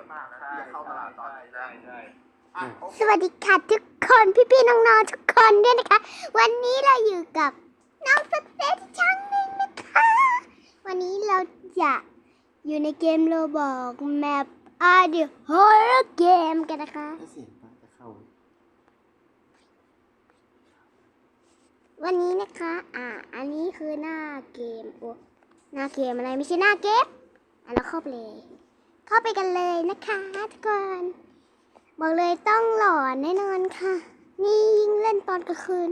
อะมากนะที่จะเข้าตลาดตอนนี้นะใช่ใช่อะโอเค สวัสดีค่ะทุกคนพี่ๆน้องๆทุกคนด้วยนะคะ วันนี้เราอยู่กับน้องสเตทช่างหนึ่งนะคะ วันนี้เราจะอยู่ในเกมโรบอกแมปอาร์ดิฮอร์เกมกันนะคะ ถ้าเสียงป้าจะเข้าวันนี้นะคะ อ่า อันนี้คือหน้าเกมโอ้หน้าเกมอะไรไม่ใช่หน้าเกมอะเราเข้าไปเลย เข้าไปกันเลยนะคะทุกคนบอกเลยต้องหลอนแน่นอนค่ะ นี่ยิ่งเล่นตอนกลางคืน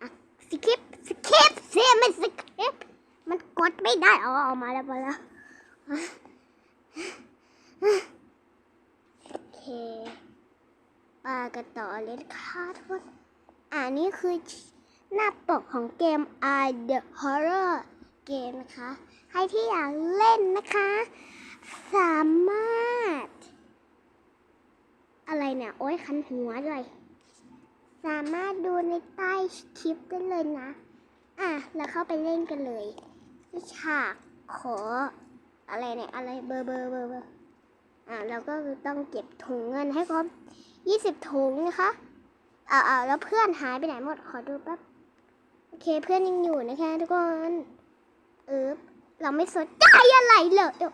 อะสคิปสคิปเสียมันสคิปมันกดไม่ได้เอาเอามาแล้วมาแล้วโอเคปากันต่อเลยนะคะทุกคนอ่านี่คือหน้าปกของเกม I The Horror เกมนะคะ ใครที่อยากเล่นนะคะ สามารถ อะไรเนี่ย โอ้ยคันหัวเลย สามารถดูในใต้คลิปได้เลยนะ อะ แล้วเข้าไปเล่นกันเลยฉากขอ อะไรเนี่ย อะไรเบอร์เบอร์เบอร์เบอร์อะเราก็ต้องเก็บถุงเงินให้ครบ20ถุงนะคะอ่าอ่าแล้วเพื่อนหายไปไหนหมด ขอดูแป๊บ โอเค เพื่อนยังอยู่นะคะทุกคน เออเราไม่สนใจอะไรเลยเดี๋ยว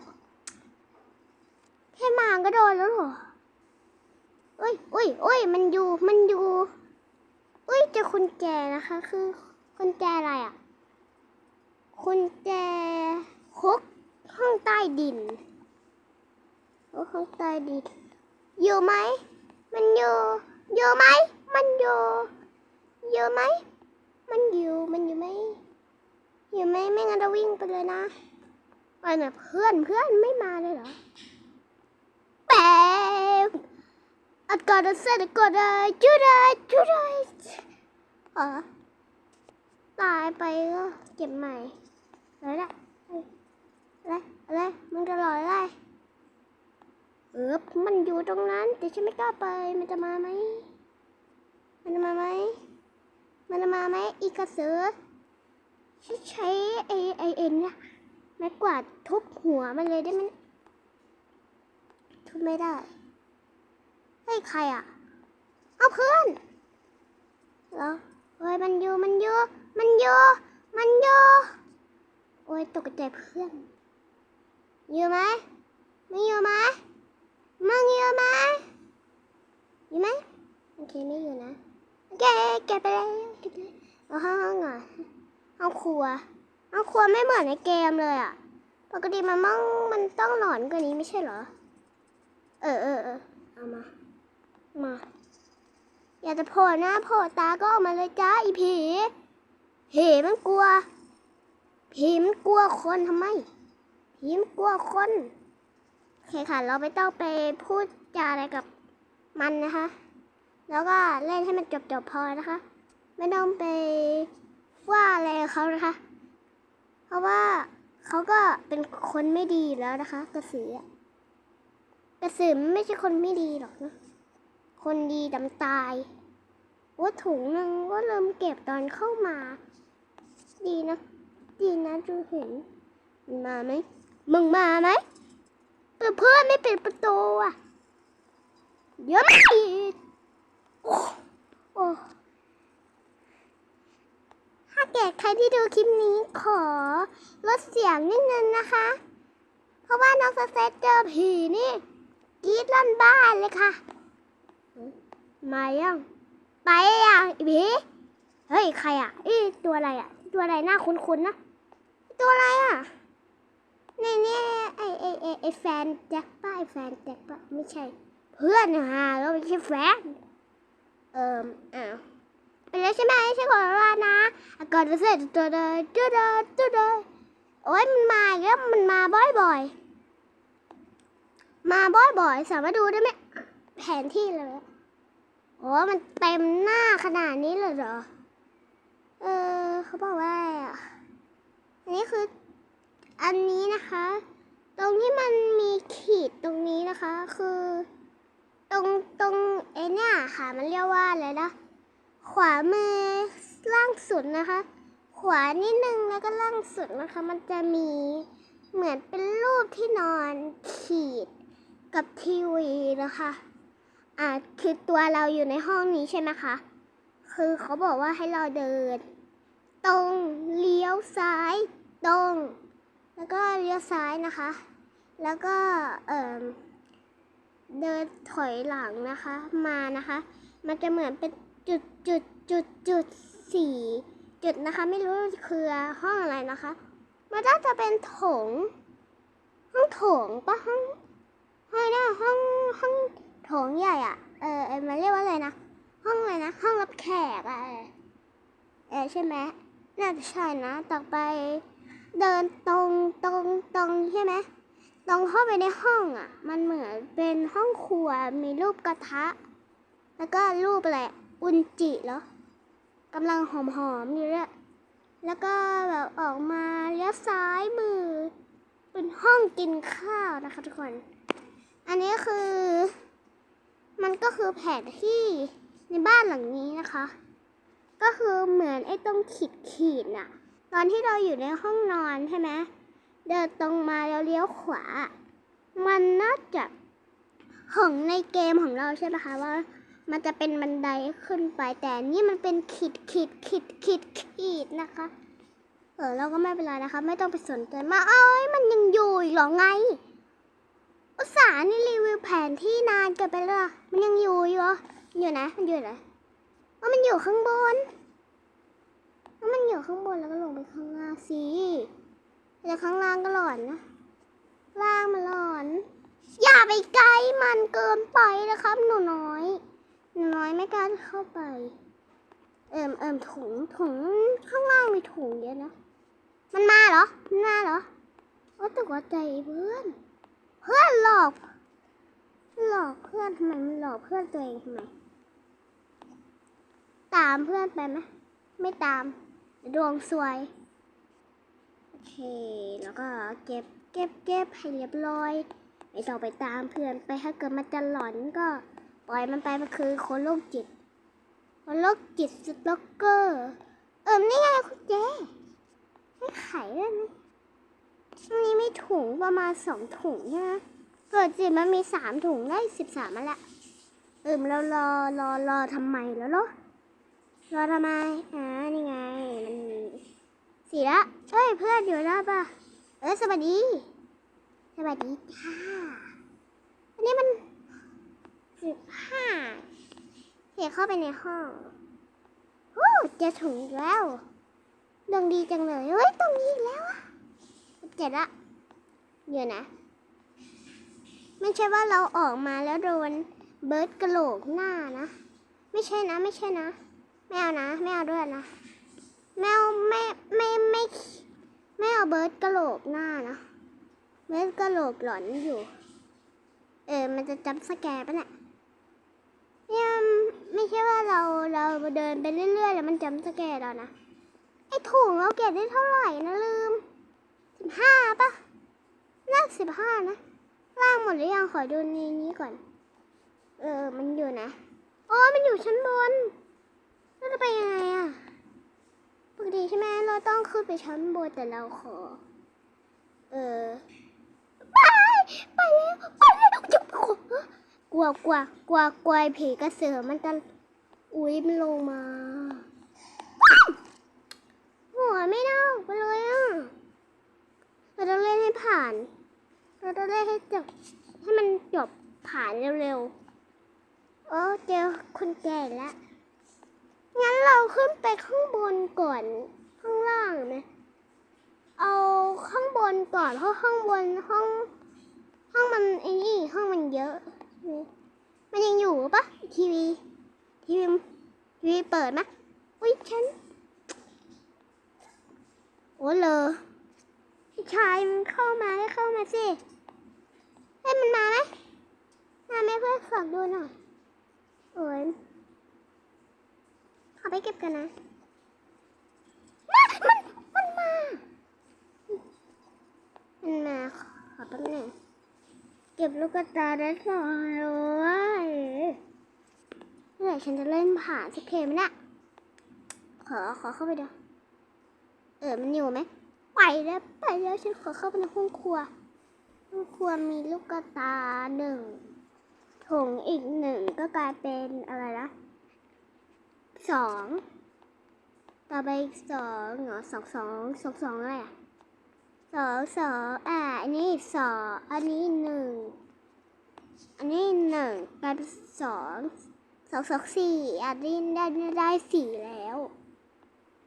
ค่มาก็โดนแล้วเหรอเอ้ยเอ้ยเอ้ยมันอยู่ มันอยู่เอ้ยจอคุณแจนะคะ คือคุณแจอะไรอะ คุณแจคุกห้องใต้ดินโอ้ห้องใต้ดิน อยู่ไหม มันอยู่ อยู่ไหม มันอยู่ อยู่ไหม มันอยู่ มันอยู่ไหม อยู่ไหม ไม่งั้นเราวิ่งไปเลยนะไปน่ะเพื่อนเพื่อนไม่มาเลยเหรอ แปมอัดก่อนเสร็จก่อนเลยจุดเลยจุดเลยอ๋อตายไปก็เก็บใหม่อะไรละอะไรไรมันจะลอยไรเออมันอยู่ตรงนั้น แต่ฉันไม่กล้าไป มันจะมาไหม มันจะมาไหม มันจะมาไหม อีกระสือฉันใช้ไอไอเอ็นนี่ยไม้กวาดทุบหัวมันเลยได้ไหม ทุบไม่ได้ เฮ้ย ใครอะ เอาเพื่อนเหรอเฮ้ย มันอยู่ มันอยู่ มันอยู่ มันอยู่โอ้ย ตกใจเพื่อน อยู่ไหมไม่อยู่ไหมมึงอยู่ไหมอยู่ไหมโอเค ไม่อยู่นะแกแกไปเลยแกไปเลยเอาห้องห้องอะห้องครัวห้องครัวไม่เหมือนในเกมเลยอะ ปกติมันมั่งมันต้องหลอนกว่านี้ไม่ใช่เหรอ เออเออเออเอามา มา อยากจะโผล่หน้าโผล่ตาก็ออกมาเลยจ้าอีผีผีมันกลัวผีมันกลัวคนทำไมผีมันกลัวคนโอเคค่ะ เราไม่ต้องไปพูดจาอะไรกับมันนะคะ แล้วก็เล่นให้มันจบๆพอนะคะ ไม่ต้องไปว่าอะไรเขานะคะ เพราะว่าเขาก็เป็นคนไม่ดีอยู่แล้วนะคะ กระสืออะ กระสือไม่ใช่คนไม่ดีหรอกนะ คนดีดำตายว่าถุงนึงก็เริ่มเก็บตอนเข้ามา ดีนะ ดีนะจูเห็นมึงมาไหมมึงมาไหมเพื่อนไม่เปิดประตูอะเดี๋ยวไม่ปิดโอ้โอ้ถ้าเกิดใครที่ดูคลิปนี้ขอลดเสียงนิดนึงนะคะ เพราะว่าน้องสเตเจอผีนี่ กรีดลั่นบ้านเลยค่ะ มายังไปยังอีผีเฮ้ยใครอะอีตัวอะไรอะ ตัวอะไรหน้าคุ้นๆนะตัวอะไรอะในนี่ไอไอไอไอแฟนแจ็คป้าไอแฟนแจ็คป้าไม่ใช่ เพื่อนฮะเราไม่ใช่แฟนเอ่ออ้าวไปแล้วใช่ไหมใช่ขอลานะก่อนจะเสร็จตัวเดินตัวเดินตัวเดินโอ้ยมันมาอีกแล้วมันมาบ่อยๆ มาบ่อยๆ สามารถดูได้ไหมแผนที่เลยโอ้มันเต็มหน้าขนาดนี้เลยเหรอ เออเขาบอกว่าอะอันนี้คืออันนี้นะคะ ตรงที่มันมีขีดตรงนี้นะคะ คือ ตรงตรงไอเนี่ยค่ะมันเรียกว่าอะไรนะขวามือล่างสุดนะคะ ขวานิดนึงแล้วก็ล่างสุดนะคะ มันจะมีเหมือนเป็นรูปที่นอนขีด กับทีวีนะคะ อ่าคือตัวเราอยู่ในห้องนี้ใช่ไหมคะ คือเขาบอกว่าให้เราเดิน ตรงเลี้ยวซ้ายตรง แล้วก็เลี้ยวซ้ายนะคะ แล้วก็เอ่อเดินถอยหลังนะคะ มานะคะ มันจะเหมือนเป็นจุดจุดจุดจุดสี่จุดนะคะ ไม่รู้คือห้องอะไรนะคะ มันน่าจะเป็นถง ห้องถงปะห้อง ห้องเนี่ยห้องห้องโถงใหญ่อะ เออเออมันเรียกว่าอะไรนะ ห้องอะไรนะ ห้องรับแขกอะเออใช่ไหมน่าจะใช่นะ ต่อไปเดินตรงตรงตรงใช่ไหมตรงเข้าไปในห้องอะ มันเหมือนเป็นห้องครัว มีรูปกระทะ แล้วก็รูปอะไรอุนจิเหรอกำลังหอมๆอยู่เลยแล้วก็แบบออกมาเลี้ยวซ้ายมือ เป็นห้องกินข้าวนะคะทุกคน อันนี้คือ มันก็คือแผนที่ในบ้านหลังนี้นะคะ ก็คือเหมือนไอ้ตรงขีดขีดน่ะ ตอนที่เราอยู่ในห้องนอนใช่ไหมเดินตรงมาแล้วเลี้ยวขวา มันน่าจะของในเกมของเราใช่ไหมคะว่า มันจะเป็นบันไดขึ้นไปแต่นี่มันเป็นขีดขีดขีดขีดขีดนะคะ เออเราก็ไม่เป็นไรนะคะ ไม่ต้องไปสนใจมาเอ้ยมันยังอยู่อีกเหรอไง อุตส่าห์นี่รีวิวแผนที่นานเกินไปเลยอะมันยังอยู่อยู่อยู่นะ มันอยู่ไหนว่ามันอยู่ข้างบนว่ามันอยู่ข้างบนแล้วก็ลงไปข้างล่างสิแต่ข้างล่างก็หลอนนะ ล่างมันหลอน อย่าไปใกล้มันเกินไปนะครับ หนูน้อย หนูน้อยไม่กล้าเข้าไป เอิมเอิมถุงถุงข้างล่างมีถุงเยอะนะ มันมาเหรอ มันมาเหรอโอ้ตกใจเพื่อน เพื่อนหลอก หลอกเพื่อนทำไมมันหลอกเพื่อนตัวเองทำไม ตามเพื่อนไปไหมไม่ตามดวงซวย โอเค แล้วก็เก็บเก็บเก็บให้เรียบร้อย ไม่ต้องไปตามเพื่อนไปถ้าเกิดมันจะหลอนก็ปล่อยมันไปมันคือคนโรคจิตคนโรคจิตสตอกเกอร์ เอิมนี่ไงคุณเจ๊ไม่ไขด้วยนะ นนี้มีถุงประมาณสองถุงใช่ไหมเกิดจิตมันมีสามถุงได้สิบสามมาละเอิมเรารอรอรอทำไมแล้วเหรอรอทำไมอ่านี่ไงมันสีละเฮ้ยเพื่อนอยู่แล้วป่ะเออสวัสดี สวัสดีค่ะอันนี้มันสิบห้าเดี๋ยเข้าไปในห้องโอ้จอถุงแล้วดวงดีจังเลยเฮ้ยตรงนี้อีกแล้วอะ เจ็ดละเดี๋ยวนะ ไม่ใช่ว่าเราออกมาแล้วโดนเบิร์ดกระโหลกหน้านะ ไม่ใช่นะ ไม่ใช่นะ ไม่เอานะ ไม่เอาด้วยนะไม่เอาไม่ไม่ไม่ไม่เอาเบิร์ดกระโหลกหน้านะ เบิร์ดกระโหลกหลอนอยู่ เออ มันจะจับสแกร์ปะเนี่ยเนี่ยไม่ใช่ว่าเราเราเดินไปเรื่อยๆ แล้วมันจำสแกร์เรานะ ไอ้ถุงเราเก็บได้เท่าไหร่นะลืม สิบห้าปะน่าสิบห้านะ ล่างหมดหรือยังขอดูในนี้ก่อน เออ มันอยู่นะอ๋อมันอยู่ชั้นบนเราจะไปยังไงอะปกติใช่ไหมเราต้องขึ้นไปชั้นบนแต่เราขอ เออไปไปแล้วไปแล้วจะกลัวกลัวกลัวกลัวกลัวผีกระเสือมันจะอุ้ยมันลงมาหัวไม่ได้ออกไปเลยอะเราต้องเล่นให้ผ่านเราต้องเล่นให้จบให้มันจบผ่านเร็วๆโอ้เจอคุณแก่แล้วงั้นเราขึ้นไปข้างบนก่อนข้างล่างไหมเอาข้างบนก่อนเพราะข้างบนห้อง ห้องมันไอ้นี่ห้องมันเยอะ มันยังอยู่ปะทีวีทีวีทีวีเปิดไหมอุ้ยฉันโอ้เลยชายมันเข้ามา เข้ามาสิ เฮ้ยมันมาไหมมาไหมเพื่อนฝากดูหน่อย โอ้ยขอไปเก็บกันนะมามัน มันมา มันมา ขอแป๊บหนึงเก็บลูกตาได้สองเลยเมื่อไหร่ฉันจะเล่นผ่านสักเกมนี่ยขอ ขอเข้าไปดู เออ มันอยู่ไหม ไปแล้วไปแล้วฉันขอเข้าไปในห้องครัวห้องครัวมีลูกกระตาหนึ่งถุงอีกหนึ่งก็กลายเป็นอะไรนะสองต่อไปอีกสองเหรอสองสองสองสองอะไรอะสองสองอ่าอันนี้สองอันนี้หนึ่งอันนี้หนึ่งกลายเป็นสองสองสองสี่อันนี้ได้ได้สี่แล้ว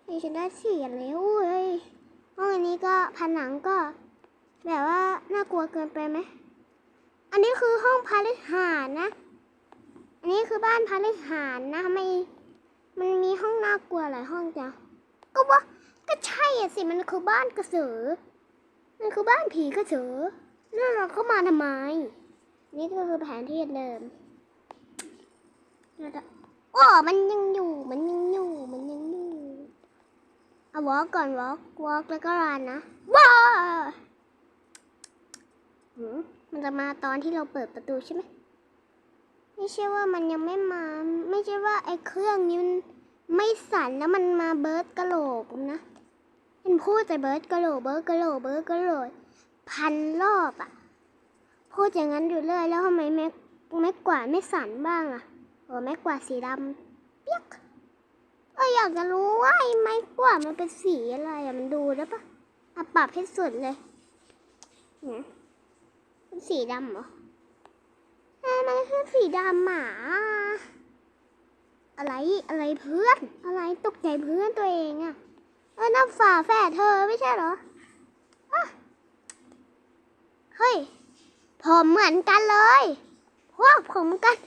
นี่ฉันได้สี่แล้วเว้ย ห้องอันนี้ก็ผนังก็ แบบว่าน่ากลัวเกินไปไหม อันนี้คือห้องพาลิหารนะ อันนี้คือบ้านพาลิหารนะทำไมมันมีห้องน่ากลัวหลายห้องจังก็ว่าก็ใช่อะสิมันคือบ้านกระสือ มันคือบ้านผีกระสือแล้วเราเข้ามาทำไม นี่ก็คือแผนที่เดิมโอ้มันยังอยู่ มันยังอยู่ มันยังอยู่ เอาวอล์กก่อนวอล์กวอล์กแล้วก็รันนะว้าหืมมันจะมาตอนที่เราเปิดประตูใช่ไหมไม่ใช่ว่ามันยังไม่มา ไม่ใช่ว่าไอ้เครื่องนี้มันไม่สั่นแล้วมันมาเบิร์ดกะโหลกนะมันพูดแต่เบิร์ดกะโหลกเบิร์ดกะโหลกเบิร์ดกะโหลกพันรอบอะพูดอย่างนั้นอยู่เรื่อยแล้วทำไมแม็กแม็กกวาดไม่สั่นบ้างอะโอ้แม็กกวาดสีดำเปียก เออยากจะรู้ว่าไอ้ไม้กวาดมันเป็นสีอะไรอะมันดูได้ปะอะปรับให้สุดเลยเนี่ยเป็นสีดำเหรอทำไมคือสีดำหมาอะไรอะไรเพื่อน อะไรตกใจเพื่อนตัวเองอะเออน้าฝาแฝดเธอไม่ใช่เหรอเฮ้ยผมเหมือนกันเลยพวกผมกัน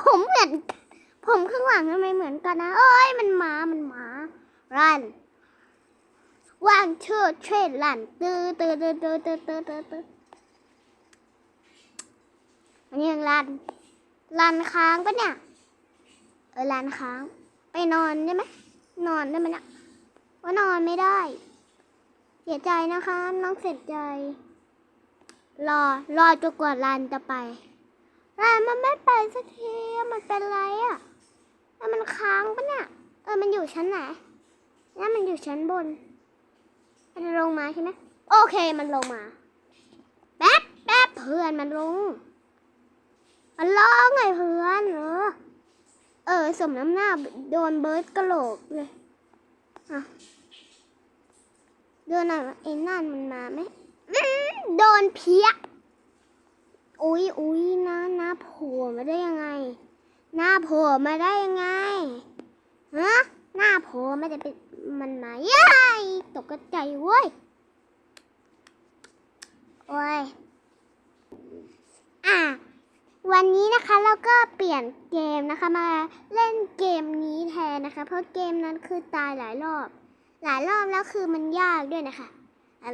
ผมเหมือนกัน ผมข้างหลังทำไมเหมือนกันนะ เอ้ย มันหมา มันหมา รันวางเชือเทรดลันตื้อตื้อตื้อตื้อตื้อตื้อตื้อตื้ออันนี้ยังรันรันค้างปะเนี่ย เออรันค้าง ไปนอนได้ไหม นอนได้ไหมเนี่ยว่านอนไม่ได้ เสียใจนะคะ น้องเสียใจ รอ รอจนกว่ารันจะไปรันมันไม่ไปสักที มันเป็นไรอะ่ะ แล้วมันค้างปะเนี่ย เออ มันอยู่ชั้นไหนนั่นมันอยู่ชั้นบน มันลงมาใช่ไหม โอเค มันลงมา แป๊บแป๊บเพื่อนมันลง มันร้องไงเพื่อนเออ เออ สมน้ำหน้าโดนเบิร์ดกระโหลกเลย อะโดนอะไรไอ้นั่นมันมาไหมโดนเพี้ย อุ๊ยอุ๊ยนะน้าโผล่มาได้ยังไง หน้าโผล่มาได้ยังไงฮะหน้าโผล่ไม่ได้เป็นมันมายายตกใจเว้ยโอ้ยอะวันนี้นะคะเราก็เปลี่ยนเกมนะคะมาเล่นเกมนี้แทนนะคะ เพราะเกมนั้นคือตายหลายรอบ หลายรอบแล้วคือมันยากด้วยนะคะ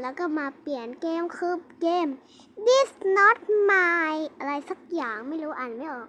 แล้วก็มาเปลี่ยนเกมคือเกม this not my อะไรสักอย่างไม่รู้อ่านไม่ออก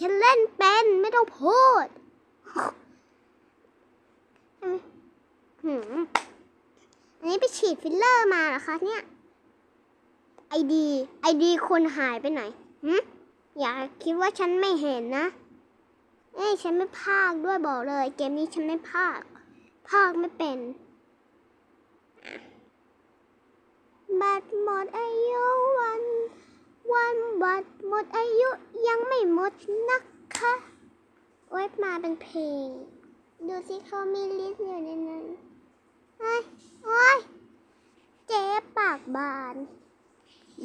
ฉันเล่นเป็นไม่ต้องพูดอันนี้ไปฉีดฟิลเลอร์มาเหรอคะเนี่ย ไอดีไอดีคุณหายไปไหนหืมอย่าคิดว่าฉันไม่เห็นนะเอ้ยฉันไม่พากด้วยบอกเลย เกมนี้ฉันไม่พากพากไม่เป็น บัตรหมดอายุวัน วันบัตรหมดอายุยังไม่หมดนะคะโอ้ยมาเป็นเพลง ดูสิเขามีลิสต์อยู่ในนั้นเฮ้ยโอ้ยเจ๊ปากบาน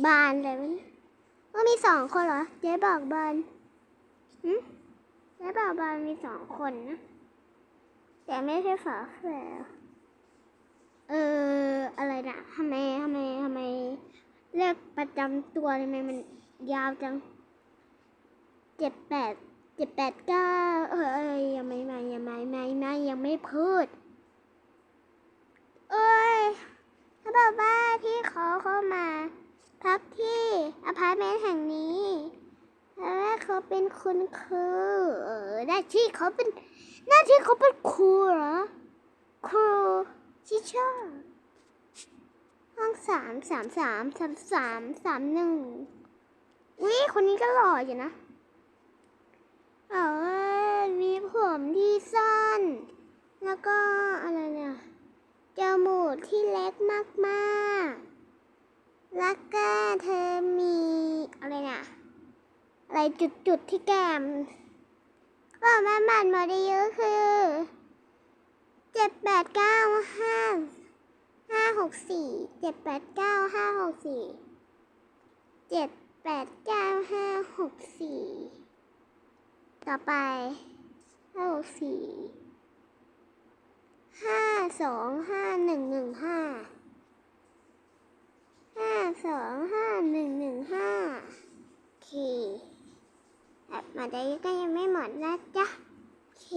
บานเลยมันว่ามีสองคนเหรอ เจ๊บอกบานหืมเจ๊บอกบานมีสองคนนะแต่ไม่ใช่ฝาแฝดเออ อะไรนะทำไมทำไมทำไม เลขประจำตัวทำไมมันยาวจังเจ็ดแปดเจ็ดแปดเก้าเออยยังไม่มายังไม่มายังไม่ยังไม่พูด เอ้ยถ้าบอกว่าพี่ขอเข้ามา พักที่อพาร์ตเมนต์แห่งนี้แล้วเขาเป็นคุณครูเออหน้าที่เขาเป็นหน้าที่เขาเป็นครูเหรอครูชิเชอร์ ห้องสามสามสามสามสามสามหนึ่งวิคนนี้ก็หล่ออยู่นะเออมีผมที่สั้น แล้วก็อะไรเนี่ยจมูกที่เล็กมากๆ แล้วก็เธอมีอะไรเนี่ยอะไรจุดๆที่แก้มก็แม่มันมาได้เยอะคือเจ็ดแปดเก้าห้า ห้าหกสี่เจ็ดแปดเก้าห้าหกสี่เจ็ดแปดเก้าห้าหกสี่ต่อไปห้าหกสี่ห้าสองห้าหนึ่งหนึ่งห้าห้าสองห้าหนึ่งหนึ่งห้าโอเคแบบมาได้ก็ยังไม่หมดนะจ๊ะโอเค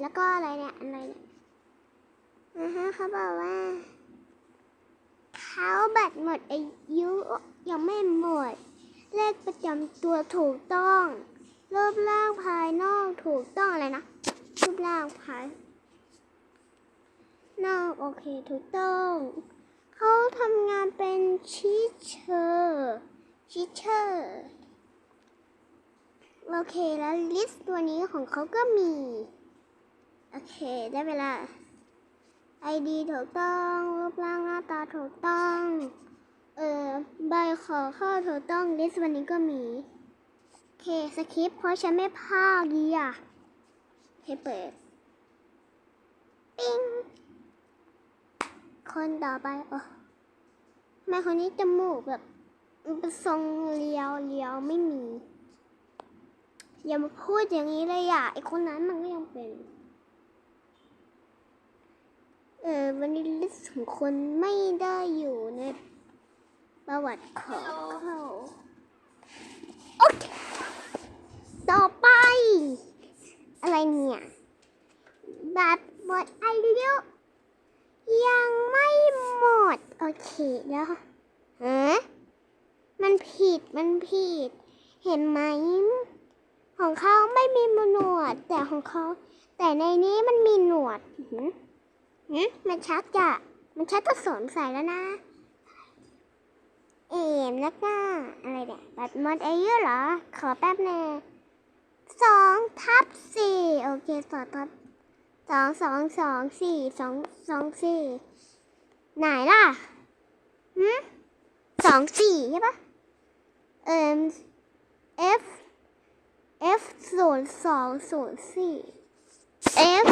แล้วก็อะไรเนี่ย อะไรเนี่ยนะฮะเขาบอกว่า เขาบัตรหมดอายุยังไม่หมด เลขประจำตัวถูกต้องรูปร่างภายนอกถูกต้องอะไรนะรูปร่างภายนอกโอเคถูกต้อง เขาทำงานเป็นชิเชอร์ชิเชอร์โอเคแล้วลิสต์ตัวนี้ของเขาก็มี โอเค ได้เวลา ID ถูกต้อง รูปร่างหน้าตาถูกต้อง เอ่อ ใบขอเข้าถูกต้อง ลิสต์วันนี้ก็มี เคสคริปเพราะฉันไม่พากดีอะเคเปิด ปิ้ง คนต่อไป โอ้แม่คนนี้จมูกแบบเป็นทรงเลียวเลียวไม่มี อย่ามาพูดอย่างนี้เลยอะไอคนนั้นมันก็ยังเป็น ออวันนี้ลิสต์ของคนไม่ได้อยู่ในประวัติของเขาโอเค ต่อไป อะไรเนี่ยบัตรหมดอายุยังไม่หมด โอเคแล้วฮะมันผิดมันผิด เห็นไหม ของเขาไม่มีหนวด แต่ของเขา แต่ในนี้มันมีหนวด มันชักจะมันชักจะสวมใส่แล้วนะ เอ็มแล้วก็อะไรเนี่ยบัตรหมดอายุเหรอ ขอแป๊บหนึงสองทับสี่โอเคสองทับสองสองสองสี่สองสองสี่ไหนล่ะหืมสองสี่ใช่ปะเอ่ม F F ศูนย์สองศูนย์สี่ F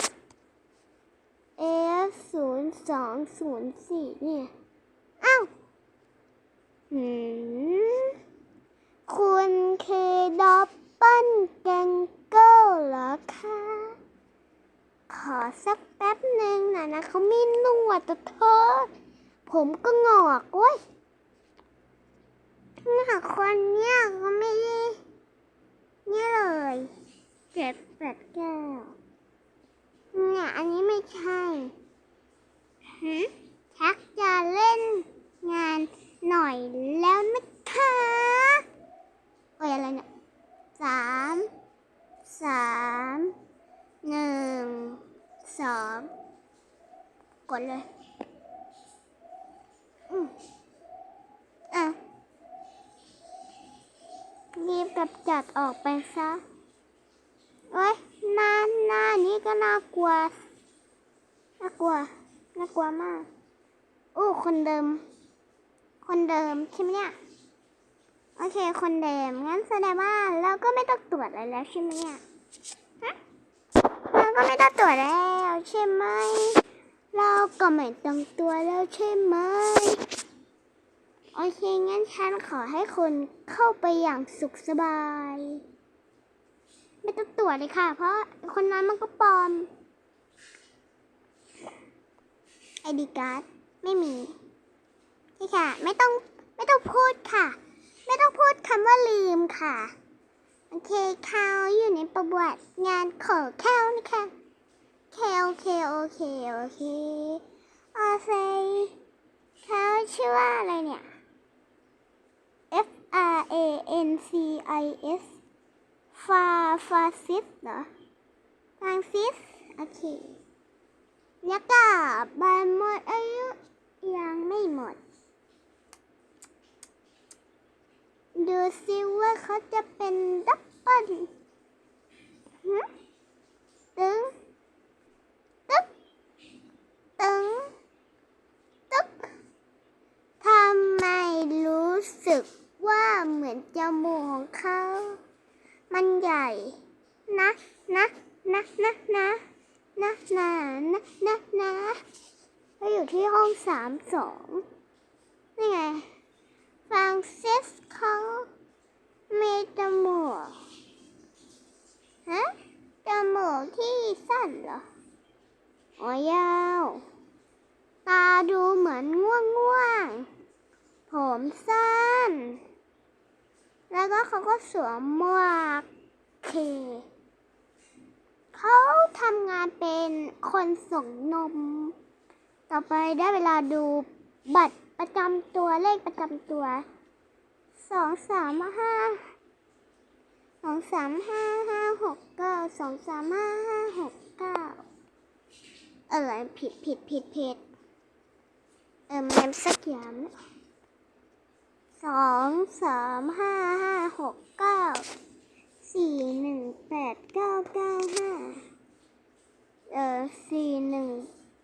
F ศูนย์สองศูนย์สี่เนี่ย อ้าวหืมคุณคือดับเบิลแกงเกิลเหรอคะ ขอสักแป๊บหนึ่งนะนะเขามีหนวดแต่เธอ ผมก็งอกเว้ยนี่ค่ะคนเนี่ยก็ไม่ได้เนี่ยเลย เจ็ดแปดเก้า เนี่ยอันนี้ไม่ใช่ฮึชักจะเล่นงานหน่อยแล้วนะคะโอ้ยอะไรเนี่ยสามสามหนึ่งสองกดเลยอืมอะรีบกับจัดออกไปซะ เอ้ยหน้าหน้า น่ากลัว น่ากลัว น่ากลัวมากอู้คนเดิม คนเดิมใช่ไหมเนี่ย โอเค คนเดิม งั้นแสดงว่าเราก็ไม่ต้องตรวจอะไรแล้วใช่ไหมเนี่ยฮะเราก็ไม่ต้องตรวจแล้วใช่ไหม เราก็ไม่ต้องตรวจแล้วใช่ไหม โอเค งั้นฉันขอให้คนเข้าไปอย่างสุขสบาย ไม่ต้องตรวจเลยค่ะ เพราะคนนั้นมันก็ปลอมไอดีการ์ดไม่มีใช่ค่ะ ไม่ต้องไม่ต้องพูดค่ะ ไม่ต้องพูดคำว่าลืมค่ะ โอเคเขาอยู่ในประวัติงานของเขานะคะโอเคโอเคโอเคโอเคโอเคเขาชื่อว่าอะไรเนี่ย F R A N C I S ฟาฟาซิสเหรอฟางซิส โอเค แล้วก็ใบหมดอายุยังไม่หมด ดูซิว่าเขาจะเป็นดับเบิลฮึตึง สามสองนี่ไงฟรังซิสเขามีจมูกฮะจมูกที่สั้นเหรออ๋อยาว ตาดูเหมือนง่วงง่วงๆผมสั้น แล้วก็เขาก็สวมหมวกเคเขาทำงานเป็นคนส่งนม ต่อไปได้เวลาดูบัตรประจำตัวเลขประจำตัวสองสามห้าสองสามห้าห้าหกเก้าสองสามห้าห้าหกเก้าอะไรผิดผิดผิดผิดเอิมแมมสักอย่างสองสามห้าห้าหกเก้าสี่หนึ่งแปดเก้าเก้าห้าเออสี่หนึ่ง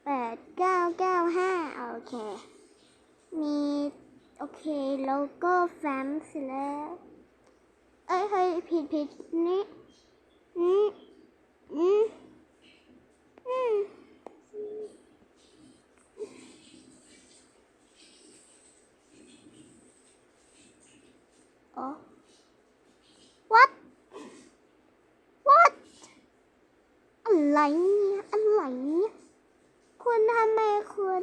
แปดเก้าเก้าห้าโอเค มี โอเคโลโก้แฟ้มเสร็จแล้ว เอ้ยเฮ้ยผิดผิดนี่อืมอืมอืมอ๋อ what what อะไรเนี่ยคุณทำไม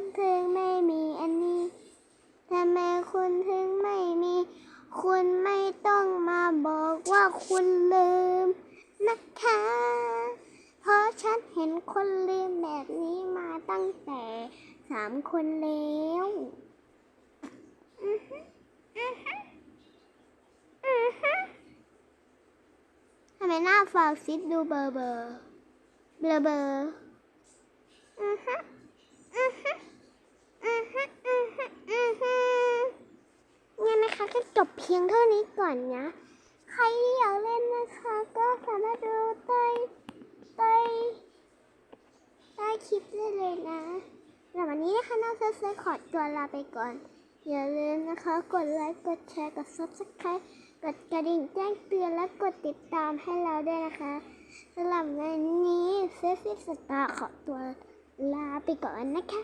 คุณถึงไม่มีอันนี้ทำไมคุณถึงไม่มี คุณไม่ต้องมาบอกว่าคุณลืมนะคะ เพราะฉันเห็นคนลืมแบบนี้มาตั้งแต่สามคนแล้วอือฮึอือฮึอือฮึทำไมหน้าฟาวซิดดูเบอร์เบอร์เบลอเบอร์อือฮึอือฮึอือฮึอือฮึอือฮึ งั้นนะคะก็จบเพียงเท่านี้ก่อนนะ ใครที่อยากเล่นนะคะ ก็สามารถดูใต้ใต้ใต้คลิปได้เลยนะสำหรับวันนี้นะคะน้องเซอร์ขอตัวลาไปก่อน อย่าลืมนะคะ กดไลค์กดแชร์กด subscribe กดกระดิ่งแจ้งเตือนและกดติดตามให้เราด้วยนะคะสำหรับวันนี้เซฟิสตาร์ขอตัวลาไปก่อนนะคะ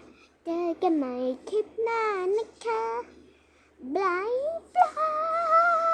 เจอกันใหม่คลิปหน้านะคะบลายบลาย